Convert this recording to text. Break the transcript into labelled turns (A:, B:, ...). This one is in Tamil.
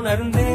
A: உணர்ந்தேன்.